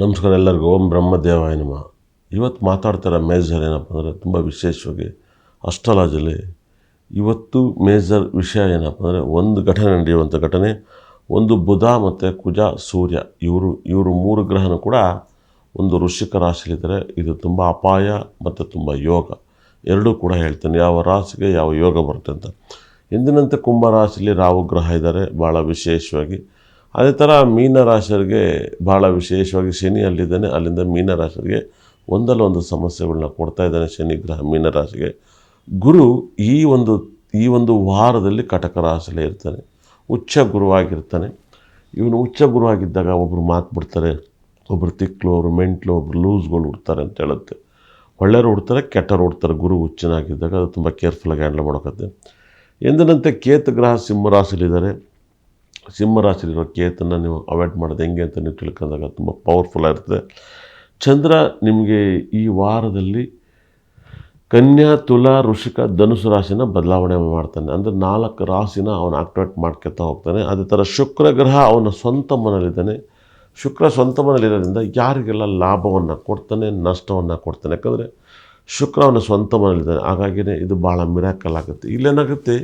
ನಮಸ್ಕಾರ ಎಲ್ಲರಿಗೂ ಓಂ ಬ್ರಹ್ಮದೇವಾಯ ನಮ. ಇವತ್ತು ಮಾತಾಡ್ತಿರೋ ಮೇಜರ್ ಏನಪ್ಪ ಅಂದರೆ ತುಂಬ ವಿಶೇಷವಾಗಿ ಅಷ್ಟಲಾಜಲ್ಲಿ ಇವತ್ತು ಮೇಜರ್ ವಿಷಯ ಏನಪ್ಪ ಅಂದರೆ ಒಂದು ಘಟನೆ ನಡೆಯುವಂಥ ಘಟನೆ, ಒಂದು ಬುಧ ಮತ್ತು ಕುಜ, ಸೂರ್ಯ ಇವರು ಇವರು ಮೂರು ಗ್ರಹನೂ ಕೂಡ ಒಂದು ಋಷಿಕ ರಾಶಿಲಿದ್ದಾರೆ. ಇದು ತುಂಬ ಅಪಾಯ ಮತ್ತು ತುಂಬ ಯೋಗ. ಎರಡೂ ಕೂಡ ಹೇಳ್ತೇನೆ, ಯಾವ ರಾಶಿಗೆ ಯಾವ ಯೋಗ ಬರುತ್ತೆ ಅಂತ. ಎಂದಿನಂತೆ ಕುಂಭ ರಾಶಿಯಲ್ಲಿ ರಾಹು, ಗ್ರಹ ಇದ್ದಾರೆ ಭಾಳ ವಿಶೇಷವಾಗಿ ಅದೇ ಥರ ಮೀನ ರಾಶಿಯವರಿಗೆ ಭಾಳ ವಿಶೇಷವಾಗಿ ಶನಿ ಅಲ್ಲಿದ್ದಾನೆ. ಅಲ್ಲಿಂದ ಮೀನ ರಾಶಿಯವರಿಗೆ ಒಂದಲ್ಲ ಒಂದು ಸಮಸ್ಯೆಗಳನ್ನ ಕೊಡ್ತಾ ಇದ್ದಾನೆ ಶನಿ ಗ್ರಹ ಮೀನ ರಾಶಿಗೆ ಗುರು ಈ ಒಂದು ಈ ಒಂದು ವಾರದಲ್ಲಿ ಕಟಕ ರಾಶಿಯಲ್ಲಿ ಇರ್ತಾನೆ. ಉಚ್ಚ ಗುರುವಾಗಿರ್ತಾನೆ ಇವನು ಉಚ್ಚ ಗುರುವಾಗಿದ್ದಾಗ ಒಬ್ಬರು ಮಾತು ಬಿಡ್ತಾರೆ. ಒಬ್ಬರು ತಿಕ್ಲು, ಒಬ್ರು ಮೆಂಟ್ಲು, ಒಬ್ರು ಲೂಸ್ಗಳು ಹುಡ್ತಾರೆ ಅಂತ ಹೇಳುತ್ತೆ. ಒಳ್ಳೆಯವರು ಹುಡ್ತಾರೆ ಕೆಟ್ಟರು ಹುಡ್ತಾರೆ. ಗುರು ಹುಚ್ಚನಾಗಿದ್ದಾಗ ಅದು ತುಂಬ ಕೇರ್ಫುಲ್ಲಾಗಿ ಹ್ಯಾಂಡಲ್ ಮಾಡೋಕತ್ತೆ. ಎಂದಿನಂತೆ ಕೇತು ಗ್ರಹ ಸಿಂಹ ಸಿಂಹರಾಶಿಲಿದ್ದಾರೆ ಸಿಂಹರಾಶಿಲಿರೋ ಕೇತನ ನೀವು ಅವಾಯ್ಡ್ ಮಾಡೋದು ಹೆಂಗೆ ಅಂತ ನೀವು ತಿಳ್ಕೊಂಡಾಗ ತುಂಬ ಪವರ್ಫುಲ್ ಆಗಿರ್ತದೆ ಚಂದ್ರ ನಿಮಗೆ ಈ ವಾರದಲ್ಲಿ ಕನ್ಯಾ, ತುಲಾ ಋಷಿಕ ಧನುಸು ರಾಶಿನ ಬದಲಾವಣೆ ಮಾಡ್ತಾನೆ. ಅಂದರೆ ನಾಲ್ಕು ರಾಶಿನ ಅವನು ಆಕ್ಟಿವೇಟ್ ಮಾಡ್ಕೊತಾ ಹೋಗ್ತಾನೆ. ಅದೇ ಥರ ಶುಕ್ರ ಗ್ರಹ ಅವನ ಸ್ವಂತ ಮನೇಲಿದ್ದಾನೆ ಶುಕ್ರ ಸ್ವಂತ ಮನೇಲಿರೋದ್ರಿಂದ ಯಾರಿಗೆಲ್ಲ ಲಾಭವನ್ನು ಕೊಡ್ತಾನೆ, ನಷ್ಟವನ್ನು ಕೊಡ್ತಾನೆ. ಯಾಕಂದರೆ ಶುಕ್ರ ಅವನ ಸ್ವಂತ ಮನೇಲಿದ್ದಾನೆ ಹಾಗಾಗಿಯೇ ಇದು ಭಾಳ ಮಿರಾಕಲ್ ಆಗುತ್ತೆ. ಇಲ್ಲೇನಾಗುತ್ತೆ?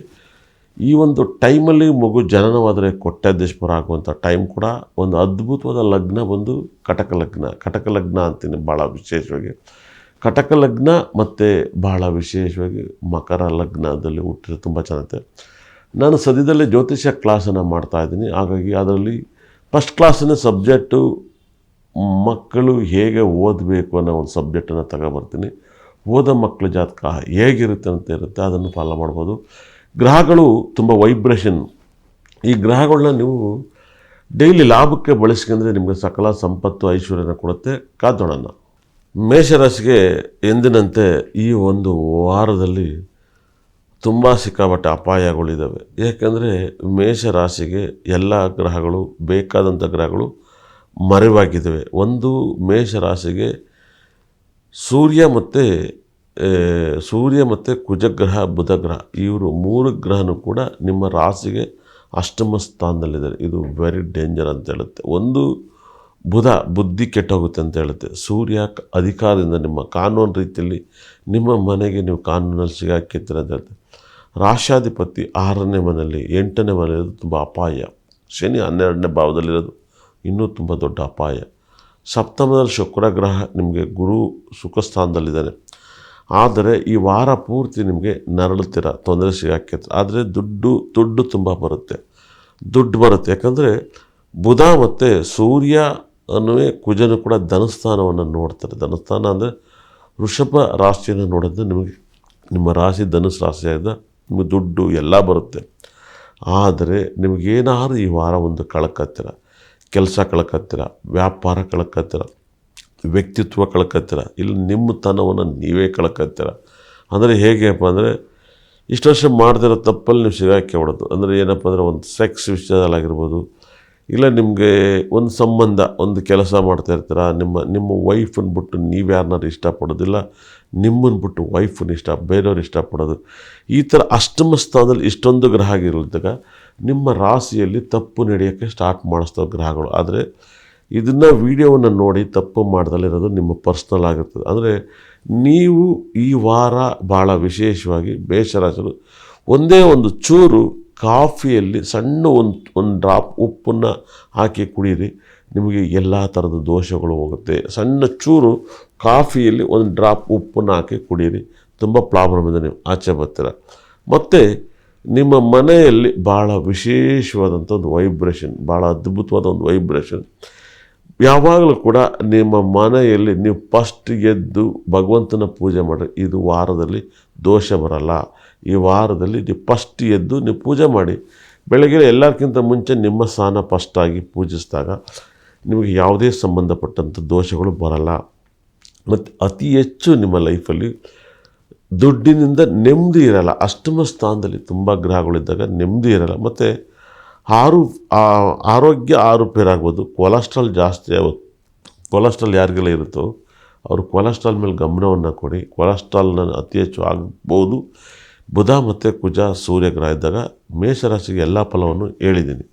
ಈ ಒಂದು ಟೈಮಲ್ಲಿ ಮಗು ಜನನವಾದರೆ ಕೊಟ್ಟಾದೇಶ್ವರ ಆಗುವಂಥ ಟೈಮ್ ಕೂಡ ಒಂದು ಅದ್ಭುತವಾದ ಲಗ್ನ ಬಂದು ಕಟಕ ಲಗ್ನ. ಕಟಕ ಲಗ್ನ ಅಂತೀನಿ ಭಾಳ ವಿಶೇಷವಾಗಿ. ಕಟಕ ಲಗ್ನ ಮತ್ತು ಭಾಳ ವಿಶೇಷವಾಗಿ ಮಕರ ಲಗ್ನದಲ್ಲಿ ಹುಟ್ಟಿದ್ರೆ ತುಂಬ ಚೆನ್ನಾಗಿದೆ ನಾನು ಸದ್ಯದಲ್ಲೇ ಜ್ಯೋತಿಷ್ಯ ಕ್ಲಾಸನ್ನು ಮಾಡ್ತಾಯಿದ್ದೀನಿ ಹಾಗಾಗಿ ಅದರಲ್ಲಿ ಫಸ್ಟ್ ಕ್ಲಾಸಿನ ಸಬ್ಜೆಕ್ಟು ಮಕ್ಕಳು ಹೇಗೆ ಓದಬೇಕು ಅನ್ನೋ ಒಂದು ಸಬ್ಜೆಕ್ಟನ್ನು ತಗೊಬರ್ತೀನಿ. ಓದೋ ಮಕ್ಕಳ ಜಾತಕ ಹೇಗಿರುತ್ತೆ ಅಂತ ಇರುತ್ತೆ, ಅದನ್ನು ಫಾಲೋ ಮಾಡ್ಬೋದು. ಗ್ರಹಗಳು ತುಂಬ ವೈಬ್ರೇಷನ್ ಈ ಗ್ರಹಗಳನ್ನ ನೀವು ಡೈಲಿ ಲಾಭಕ್ಕೆ ಬಳಸ್ಕೊಂಡ್ರೆ ನಿಮಗೆ ಸಕಲ ಸಂಪತ್ತು, ಐಶ್ವರ್ಯನ ಕೊಡುತ್ತೆ. ಕಾದೋಣನ ಮೇಷರಾಶಿಗೆ ಎಂದಿನಂತೆ ಈ ಒಂದು ವಾರದಲ್ಲಿ ತುಂಬ ಸಿಕ್ಕಾಪಟ್ಟೆ ಅಪಾಯಗಳಿದ್ದಾವೆ ಏಕೆಂದರೆ ಮೇಷರಾಶಿಗೆ ಎಲ್ಲ ಗ್ರಹಗಳು ಬೇಕಾದಂಥ ಗ್ರಹಗಳು ಮರೆವಾಗಿದ್ದಾವೆ ಒಂದು ಮೇಷರಾಶಿಗೆ ಸೂರ್ಯ ಮತ್ತು ಸೂರ್ಯ ಮತ್ತು ಕುಜಗ್ರಹ, ಬುಧಗ್ರಹ ಇವರು ಮೂರು ಗ್ರಹನೂ ಕೂಡ ನಿಮ್ಮ ರಾಶಿಗೆ ಅಷ್ಟಮ ಸ್ಥಾನದಲ್ಲಿದ್ದಾರೆ. ಇದು ವೆರಿ ಡೇಂಜರ್ ಅಂತ ಹೇಳುತ್ತೆ. ಒಂದು ಬುಧ ಬುದ್ಧಿ ಕೆಟ್ಟೋಗುತ್ತೆ ಅಂತ ಹೇಳುತ್ತೆ. ಸೂರ್ಯ ಅಧಿಕಾರದಿಂದ ನಿಮ್ಮ ಕಾನೂನು ರೀತಿಯಲ್ಲಿ ನಿಮ್ಮ ಮನೆಗೆ ನೀವು ಕಾನೂನಲ್ಲಿ ಸಿಗಾಕಿರ್ತೀರ ಅಂತ ಹೇಳುತ್ತೆ. ರಾಷ್ಟ್ರಾಧಿಪತಿ ಆರನೇ ಮನೆಯಲ್ಲಿ, ಎಂಟನೇ ಮನೆಯಲ್ಲಿ ತುಂಬ ಅಪಾಯ. ಶನಿ ಹನ್ನೆರಡನೇ ಭಾವದಲ್ಲಿರೋದು ಇನ್ನೂ ತುಂಬ ದೊಡ್ಡ ಅಪಾಯ. ಸಪ್ತಮದಲ್ಲಿ ಶುಕ್ರ ಗ್ರಹ ನಿಮಗೆ ಗುರು ಸುಖ ಸ್ಥಾನದಲ್ಲಿದ್ದಾನೆ ಆದರೆ ಈ ವಾರ ಪೂರ್ತಿ ನಿಮಗೆ ನರಳುತ್ತೀರ, ತೊಂದರೆ ಸಿಗಾಕೆ ಆದರೆ ದುಡ್ಡು ದುಡ್ಡು ತುಂಬ ಬರುತ್ತೆ. ದುಡ್ಡು ಬರುತ್ತೆ. ಯಾಕಂದರೆ ಬುಧ ಮತ್ತು ಸೂರ್ಯ ಅನ್ನುವೇ ಕುಜನು ಕೂಡ ಧನಸ್ಥಾನವನ್ನು ನೋಡ್ತಾರೆ. ಧನಸ್ಥಾನ ಅಂದರೆ ವೃಷಭ ರಾಶಿಯನ್ನು ನೋಡಿದ್ರೆ ನಿಮಗೆ ನಿಮ್ಮ ರಾಶಿ ಧನುಸ್ ರಾಶಿಯಾದ ನಿಮಗೆ ದುಡ್ಡು ಎಲ್ಲ ಬರುತ್ತೆ. ಆದರೆ ನಿಮಗೇನಾದ್ರು ಈ ವಾರ ಒಂದು ಕಳ್ಕತ್ತೀರ, ಕೆಲಸ ಕಳ್ಕತ್ತೀರ, ವ್ಯಾಪಾರ ಕಳ್ಕತ್ತೀರ ವ್ಯಕ್ತಿತ್ವ ಕಳ್ಕತ್ತೀರ? ಇಲ್ಲಿ ನಿಮ್ಮ ತನವನ್ನು ನೀವೇ ಕಳ್ಕತ್ತೀರ? ಅಂದರೆ ಹೇಗೆಪ್ಪ ಅಂದರೆ, ಇಷ್ಟು ವರ್ಷ ಮಾಡದಿರೋ ತಪ್ಪಲ್ಲಿ ನೀವು ಸಿಗಾಕಿ ಹೊಡೋದು ಅಂದರೆ ಏನಪ್ಪ ಅಂದರೆ ಒಂದು ಸೆಕ್ಸ್ ವಿಷಯದಲ್ಲಾಗಿರ್ಬೋದು ಇಲ್ಲ ನಿಮಗೆ ಒಂದು ಸಂಬಂಧ, ಒಂದು ಕೆಲಸ ಮಾಡ್ತಾ ಇರ್ತೀರ, ನಿಮ್ಮ ನಿಮ್ಮ ವೈಫನ್ನು ಬಿಟ್ಟು ನೀವು ಯಾರನ್ನಾರು ಇಷ್ಟಪಡೋದಿಲ್ಲ ನಿಮ್ಮನ್ನು ಬಿಟ್ಟು ವೈಫನ್ನು ಇಷ್ಟ, ಬೇರೆಯವ್ರು ಇಷ್ಟಪಡೋದು. ಈ ಥರ ಅಷ್ಟಮ ಸ್ಥಾನದಲ್ಲಿ ಇಷ್ಟೊಂದು ಗ್ರಹ ಆಗಿರೋದಾಗ ನಿಮ್ಮ ರಾಶಿಯಲ್ಲಿ ತಪ್ಪು ನಡೆಯೋಕ್ಕೆ ಸ್ಟಾರ್ಟ್ ಮಾಡಿಸ್ತವೆ ಗ್ರಹಗಳು. ಆದರೆ ಇದನ್ನು ವಿಡಿಯೋವನ್ನು ನೋಡಿ ತಪ್ಪು ಮಾಡ್ದಲ್ಲಿರೋದು ನಿಮ್ಮ ಪರ್ಸ್ನಲ್ ಆಗಿರ್ತದೆ. ಅಂದರೆ ನೀವು ಈ ವಾರ ಭಾಳ ವಿಶೇಷವಾಗಿ ಬೇಷರಾಶರು ಒಂದೇ ಒಂದು ಚೂರು ಕಾಫಿಯಲ್ಲಿ ಸಣ್ಣ ಒಂದು ಒಂದು ಡ್ರಾಪ್ ಉಪ್ಪನ್ನು ಹಾಕಿ ಕುಡೀರಿ, ನಿಮಗೆ ಎಲ್ಲ ಥರದ ದೋಷಗಳು ಹೋಗುತ್ತೆ. ಸಣ್ಣ ಚೂರು ಕಾಫಿಯಲ್ಲಿ ಒಂದು ಡ್ರಾಪ್ ಉಪ್ಪನ್ನು ಹಾಕಿ ಕುಡೀರಿ, ತುಂಬ ಪ್ರಾಬ್ಲಮ್ ಇದೆ ನೀವು ಆಚೆ ಬರ್ತೀರ. ಮತ್ತು ನಿಮ್ಮ ಮನೆಯಲ್ಲಿ ಭಾಳ ವಿಶೇಷವಾದಂಥ ಒಂದು ವೈಬ್ರೇಷನ್ ಭಾಳ ಅದ್ಭುತವಾದ ಒಂದು ವೈಬ್ರೇಷನ್ ಯಾವಾಗಲೂ ಕೂಡ ನಿಮ್ಮ ಮನೆಯಲ್ಲಿ ನೀವು ಫಸ್ಟ್ ಎದ್ದು ಭಗವಂತನ ಪೂಜೆ ಮಾಡಿ ಇದು ವಾರದಲ್ಲಿ ದೋಷ ಬರಲ್ಲ. ಈ ವಾರದಲ್ಲಿ ನೀವು ಫಸ್ಟ್ ಎದ್ದು ನೀವು ಪೂಜೆ ಮಾಡಿ. ಬೆಳಗ್ಗೆ ಎಲ್ಲರಿಗಿಂತ ಮುಂಚೆ ನಿಮ್ಮ ಸ್ಥಾನ ಫಸ್ಟಾಗಿ ಪೂಜಿಸಿದಾಗ ನಿಮಗೆ ಯಾವುದೇ ಸಂಬಂಧಪಟ್ಟಂಥ ದೋಷಗಳು ಬರಲ್ಲ. ಮತ್ತು ಅತಿ ಹೆಚ್ಚು ನಿಮ್ಮ ಲೈಫಲ್ಲಿ ದುಡ್ಡಿನಿಂದ ನೆಮ್ಮದಿ ಇರಲ್ಲ. ಅಷ್ಟಮ ಸ್ಥಾನದಲ್ಲಿ ತುಂಬ ಗ್ರಹಗಳಿದ್ದಾಗ ನೆಮ್ಮದಿ ಇರಲ್ಲ. ಮತ್ತು ಆರು ಆರೋಗ್ಯ ಆರೋಗ್ಯ ಪೇರಾಗ್ಬೋದು ಕೊಲೆಸ್ಟ್ರಾಲ್ ಜಾಸ್ತಿ ಆಗುತ್ತೆ ಕೊಲೆಸ್ಟ್ರಾಲ್ ಯಾರಿಗೆಲ್ಲ ಇರುತ್ತೋ ಅವರು ಕೊಲೆಸ್ಟ್ರಾಲ್ ಮೇಲೆ ಗಮನವನ್ನು ಕೊಡಿ. ಕೊಲೆಸ್ಟ್ರಾಲ್ನ ಅತಿ ಹೆಚ್ಚು ಆಗ್ಬೋದು. ಬುಧ ಮತ್ತು ಕುಜ ಸೂರ್ಯಗ್ರಹ ಇದ್ದಾಗ ಮೇಷರಾಶಿಗೆ ಎಲ್ಲ ಫಲವನ್ನು ಹೇಳಿದ್ದೀನಿ.